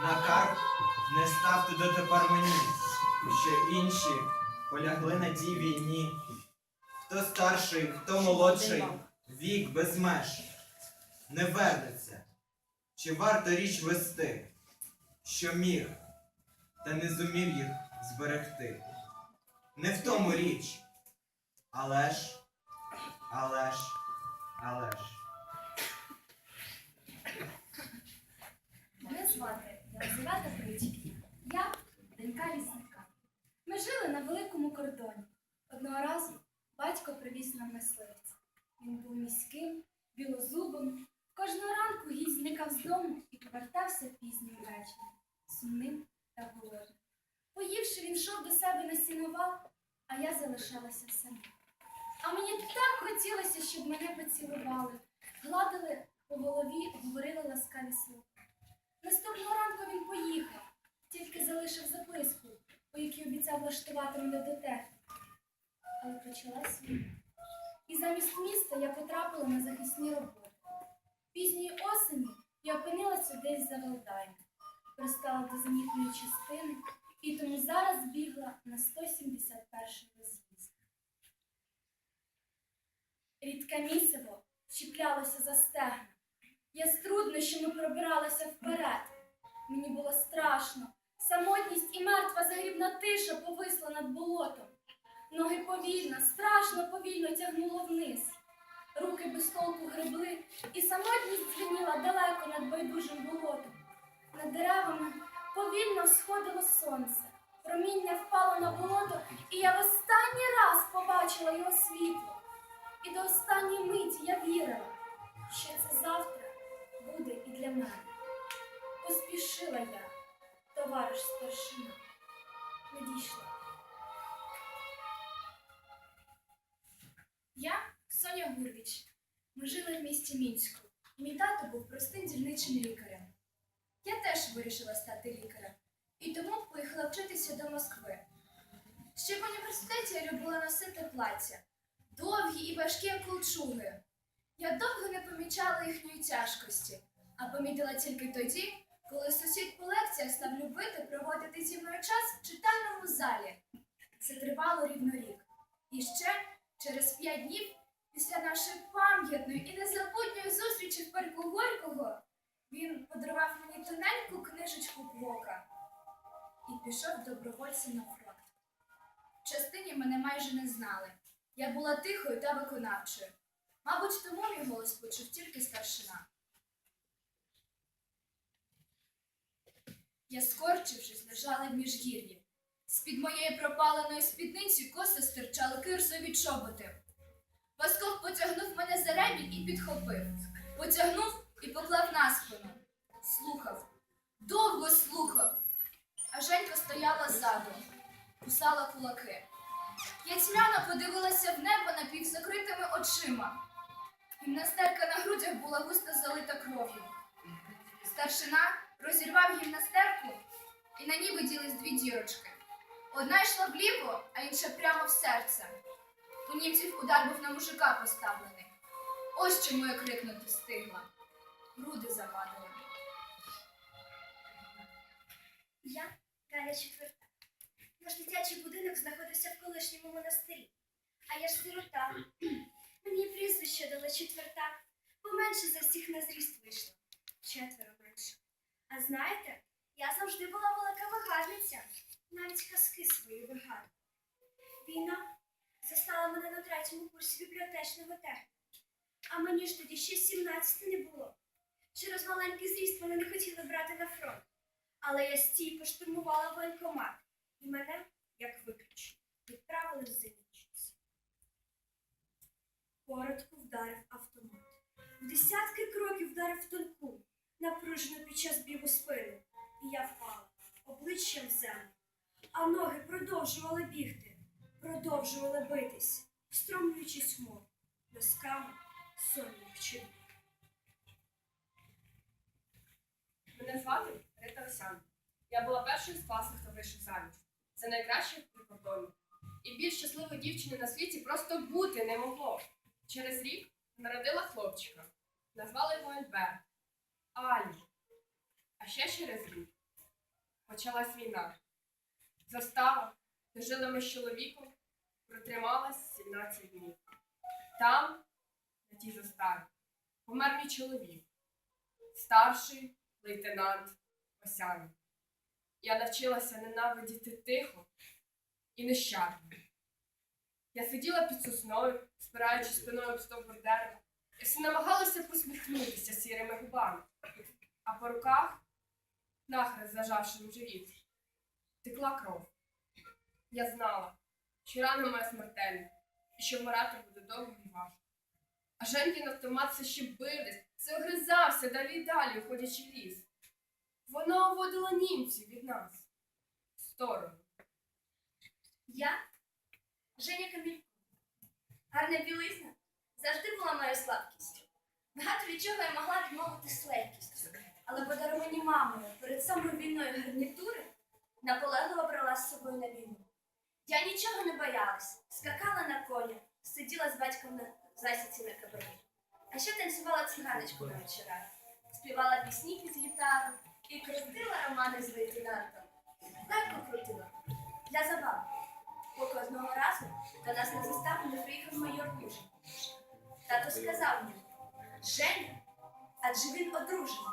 На карт не ставте дотепер мені, що інші полягли на тій війні. Хто старший, хто молодший, вік без меж не вернеться. Чи варто річ вести, що міг, та не зумів їх зберегти? Не в тому річ, але ж, але ж, але ж. Мене звати Єлизавета Причкіна. Я донька лісника. Жили на великому кордоні. Одного разу батько привіз нам мисливця. Він був міським, білозубим. Кожного ранку гість зникав з дому і повертався пізнім вечором, сумним та голодним. Поївши, він йшов до себе на сіновал, а я залишалася сама. А мені так хотілося, щоб мене поцілували, гладили по голові, говорили ласкаві слова. Наступного ранку він поїхав, тільки залишив записку, у якій обіцяв влаштувати мене техніки. Але почалась війна. І замість міста я потрапила на захисні роботи. Пізньої осені я опинилася десь за Валдаєм, пристала до зенітної частини і тому зараз бігла на 171 з'їзд. Рідке місиво чіплялося за стегна. Я з труднощами пробиралася вперед. Мені було страшно. Самотність і мертва загрібна тиша повисла над болотом. Ноги повільно, страшно повільно тягнуло вниз. Руки без толку гребли, і самотність дзвеніла далеко над байдужим болотом. Над деревами повільно сходило сонце. Проміння впало на болото, і я в останній раз побачила його світло. І до останньої миті я вірила, що це завтра буде і для мене. Поспішила я, товариш старшина, не дійшла. Я Соня Гурвіч. Ми жили в місті Мінську. Мій тато був простим дільничим лікарем. Я теж вирішила стати лікарем і тому поїхала вчитися до Москви. Ще в університеті я любила носити плаття, довгі і важкі кулчуги. Я довго не помічала їхньої тяжкості, а помітила тільки тоді, коли сусід по лекціях став любити проводити зі мною час в читальному залі. Це тривало рівно рік. І ще через п'ять днів після нашої пам'ятної і незабутньої зустрічі в парку Горького він подарував мені тоненьку книжечку Блока і пішов добровольцем на фронт. В частині мене майже не знали. Я була тихою та виконавчою. Мабуть, тому мій голос почув тільки старшина. Я, скорчившись, лежала в міжгір'ї. З-під моєї пропаленої спідниці косо стирчали кирсові чоботи. Васков потягнув мене за ремінь і підхопив. Потягнув і поклав на спину. Слухав. Довго слухав. А Женька стояла ззаду, кусала кулаки. Я тьмяно подивилася в небо напівзакритими очима. Гімнастерка на грудях була густо залита кров'ю. Старшина розірвав гімнастерку, і на ній виділись дві дірочки. Одна йшла вліво, а інша прямо в серце. У німців удар був на мужика поставлений. Ось чому я крикнути встигла. Груди завадили. Я Галя четверта. Наш дитячий будинок знаходився в колишньому монастирі. А я ж сирота. Мені прізвище дали четверта, бо менше за всіх на зріст вийшло. Четверо. А знаєте, я завжди була велика вигадниця, навіть казки свої вигадую. Війна застала мене на третьому курсі бібліотечного техніку. А мені ж тоді ще 17 не було. Через маленький зріст мене не хотіли брати на фронт. Але я стійко штурмувала воєнкомат, і мене, як виключно, відправили в зенічниці. Коротко вдарив автомат. В десятки кроків вдарив тонку, напружено під час бігу спину, і я впала обличчям в землю. А ноги продовжували бігти. продовжували битись, встромлюючись в мову, досками сонних чинів. Мене звати Рита Осян. Я була першою з класу, хто вийшов заміж. Це найкраще прикордоння. І більш щасливої дівчини на світі просто бути не могло. Через рік народила хлопчика. Назвали його Альберт. Алі. А ще через рік почалась війна. Застава, де жили ми з чоловіком, протрималась 17 днів. Там, на тій заставі, помер мій чоловік. Старший лейтенант Осян. Я навчилася ненавидіти тихо і нещадно. Я сиділа під сосною, спираючи спиною об стовбур дерева, намагалася посміхнутися сірими губами, а по руках, нахрест зажавши в живіт, текла кров. Я знала, що рана моя смертельна, і що вмирати буде довго і важко. А Женькін автомат все ще бивдесь, все огризався далі й далі, уходячи в ліс. Вона уводила німців від нас в сторону. Я Женя Камілько. Гарна білизна завжди була моєю слабкістю. Багато від чого я могла відмовити з легкістю. Але подаровані мамою перед самою війною гарнітури наполегливо брала з собою на війну. Я нічого не боялась, скакала на коні, сиділа з батьком на засіці на кабані. А ще танцювала циганочку на вечорах, співала пісні під гітару і крутила романи з лейтенантом. Легко крутила. Для забави. Поки одного разу до нас на заставу не приїхав майор Бужин. Тато сказав мені, Женя, адже він одружений.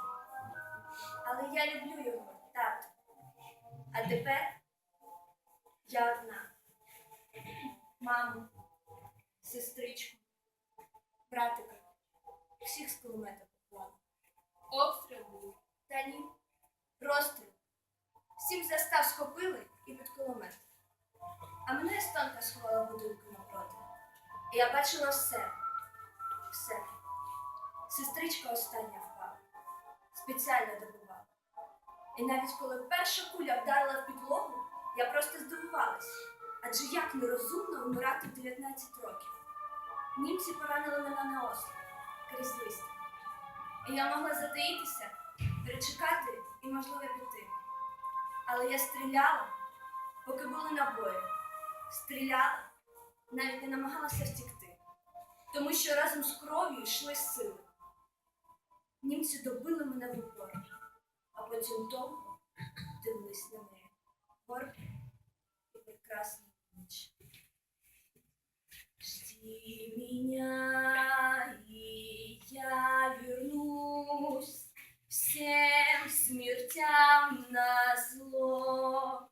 Але я люблю його, тату. А тепер я одна. Маму, сестричку, братика. Всіх з кулемета поклала. Обстріл був. Та ні, розстріл. Всім застав схопили і під кулемет. А мене естонка сховала будинку напроти. І я бачила. Все. Сестричка остання впала. Спеціально добивала. І навіть коли перша куля вдарила в підлогу, я просто здивувалась. Адже як нерозумно вмирати в 19 років. Німці поранили мене на осліп, крізь лист. І я могла затаїтися, перечекати і, можливо, піти. Але я стріляла, поки були набої. Стріляла, навіть не намагалася втікти, тому що разом з кров'ю йшли сили. Німці добили мене в упор, а потім довго дивились на неї. Горді і прекрасна ніч. Жди меня, и я вернусь всем смертям на зло.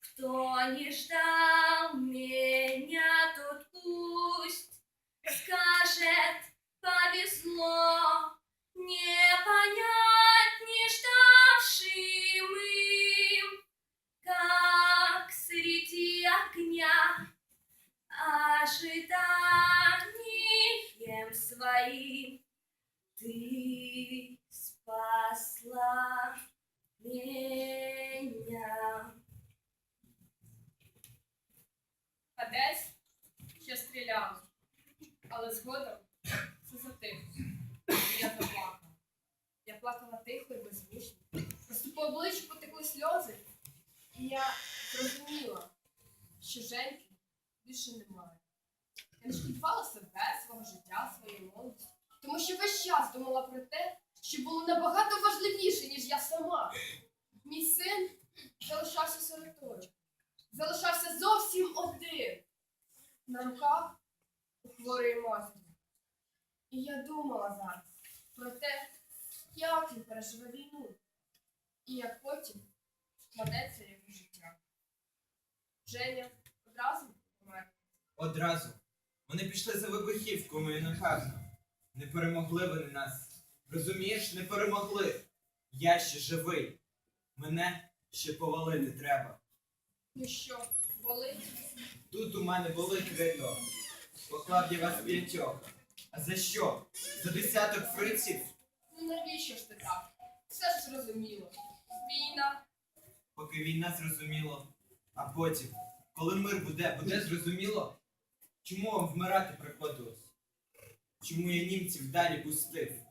Кто не ждал меня, тот пусть скажет повезло. Спасла меня. Ще стріляли. Але згодом це затихло. І я заплакала. Я плакала тихо і беззвучно. Просто по обличчю потекли сльози. І я зрозуміла, що Женьки більше немає. Я не шкодувала себе, свого життя, своєї молодості. Тому що весь час думала про те, що було набагато важливіше, ніж я сама. Мій син залишався сиротою. Залишався зовсім один. На руках у хворої матері. І я думала зараз про те, як він переживе війну, і як потім складеться його життя. Женя одразу помер. Одразу. Вони пішли за вибухівкою, напевно. Не перемогли вони нас. Розумієш, не перемогли. Я ще живий. Мене ще повалити треба. Ну що, болить? Тут у мене болить рито. Поклав я вас п'ятьох. А за що? За десяток фриців? Ну навіщо ж ти так? Все ж зрозуміло. Війна. Поки війна зрозуміло, а потім Коли мир буде, буде зрозуміло, чому вам вмирати приходилось? Чому я німців далі пустив?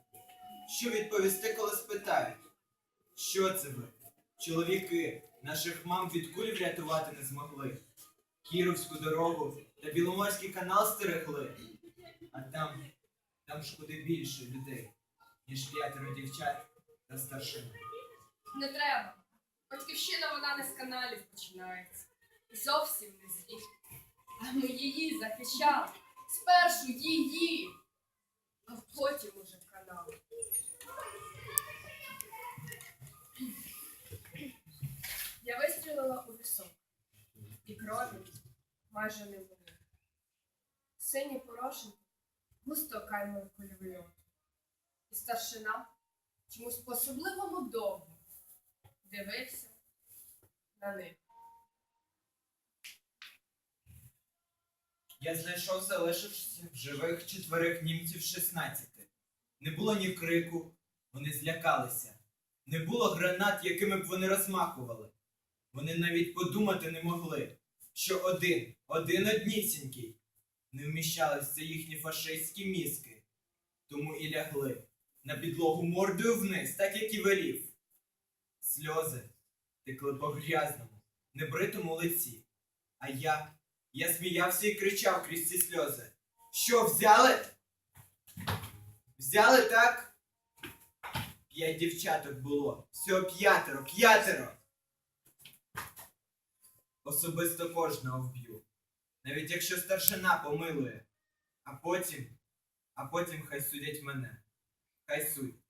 Що відповісти, коли спитають? Що це ви? Чоловіки наших мам від куль врятувати не змогли. Кіровську дорогу та Біломорський канал стерегли. А там, там ж куди більше людей, ніж п'ятеро дівчат та старшина. Не треба. Батьківщина вона не з каналів починається. Зовсім не звідти. А ми її захищали. Спершу її, а потім уже канал. Я вистрілила у вісок. І крові майже не було. Сині порошинки густо окаймили кульовий І старшина чомусь по-особливому довго дивився на них. Я знайшов залишившися в живих четверих німців 16. Не було ні крику, вони злякалися. Не було гранат, якими б вони розмахували. Вони навіть подумати не могли, що один, один однісінький, не вміщалися їхні фашистські мізки. Тому і лягли на підлогу мордою вниз, так як і велів. Сльози текли по грязному, небритому лиці. А я я сміявся і кричав крізь ці сльози. Що, взяли? Взяли так? П'ять дівчаток було. Всього п'ятеро, п'ятеро. Особисто кожного вб'ю. Навіть якщо старшина помилує. А потім, а потім хай судять мене. Хай судять.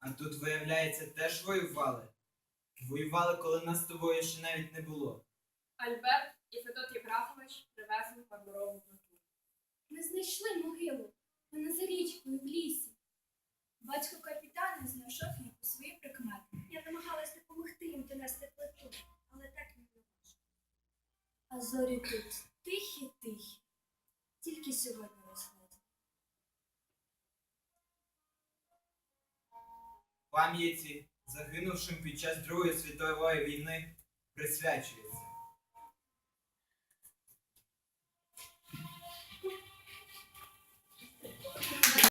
А тут, виявляється, теж воювали. Воювали, коли нас з тобою ще навіть не було. Альберт і Федот Євграфович привезли мармурову плиту. Ми знайшли могилу. Вона за річкою в лісі. Батько капітана знайшов її у свої прикмети. Я намагалась допомогти їм донести плиту, але так не було. А зорі тут Пам'яті, загинувшим під час Другої світової війни, присвячується.